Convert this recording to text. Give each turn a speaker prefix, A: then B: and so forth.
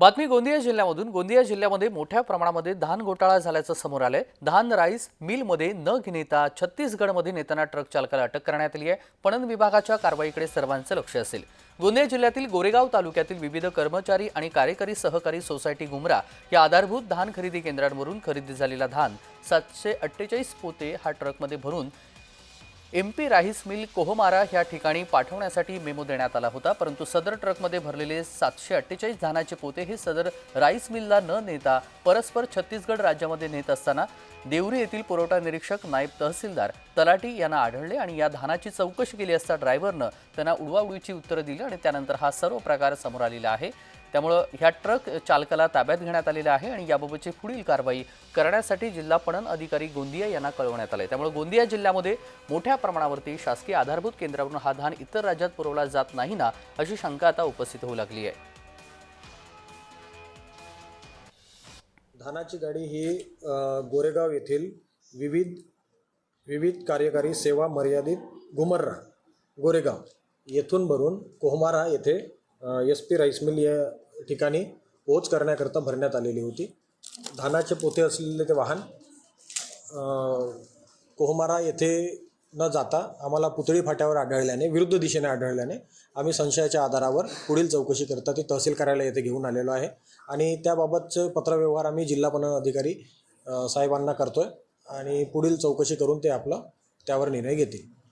A: बातमी गोंदिया जिल्ह्यामधून. गोंदिया जिल्ह्यामध्ये मोठ्या प्रमाणामध्ये धान घोटाळा झाल्याचं समोर आलंय. धान राईस मिलमध्ये न नेता छत्तीसगडमध्ये नेताना ट्रक चालकाला अटक करण्यात आली आहे. पणन विभागाच्या कारवाईकडे सर्वांचं लक्ष असेल. गोंदिया जिल्ह्यातील गोरेगाव तालुक्यातील विविध कर्मचारी आणि कार्यकारी सहकारी सोसायटी गुमरा या आधारभूत धान खरेदी केंद्रांवरून खरेदी झालेला धान सातशे अठ्ठेचाळीस पोते हा ट्रकमध्ये भरून M P rice mill Kohmara ह्या ठिकाणी पाठवण्यासाठी मेमो देण्यात आला होता परंतु सदर ट्रकमध्ये भरलेले सातशे अठ्ठेचाळीस धानाचे पोते हे सदर राईस मिलला न नेता परस्पर छत्तीसगड राज्यामध्ये नेत असताना देवरी येथील पुरवठा निरीक्षक नायब तहसीलदार तलाटी यांना आढळले आणि या धानाची चौकशी केली असता ड्रायव्हरनं त्यांना उडवाउडीची उत्तरं दिली आणि त्यानंतर हा सर्व प्रकार समोर आलेला आहे. त्यामुळं ह्या ट्रक चालकाला ताब्यात घेण्यात आलेला आहे आणि याबाबतची पुढील कारवाई करण्यासाठी जिल्हा पणन अधिकारी गोंदिया यांना कळवण्यात आले त्यामुळे गोंदिया जिल्ह्यामध्ये मोठ्या प्रमाणावरती शासकीय आधारभूत केंद्रावरून हा धान इतर राज्यात पुरवला जात नाही ना अशी शंका आता उपस्थित होऊ लागली आहे.
B: धानाची गाडी ही गोरेगाव येथील विविध विविध कार्यकारी सेवा मर्यादित गुमर्रा गोरेगाव येथून भरून कोहमारा येथे एस पी राईस मिल या ठिकाणी पोच करण्याकरता भरण्यात आलेली होती. धानाचे पोते असलेले ते वाहन कोहमारा येथे न जाता आम्हाला पुतळी फाट्यावर आढळल्याने विरुद्ध दिशेने आढळल्याने आम्ही संशयाच्या आधारावर पुढील चौकशी करता ते तहसील कार्यालय येथे घेऊन आलेलो आहे. आणि त्याबाबतचं पत्रव्यवहार आम्ही जिल्हा पणन अधिकारी साहेबांना साहेबांना करतोय आणि पुढील चौकशी करून ते आपलं त्यावर निर्णय घेतील.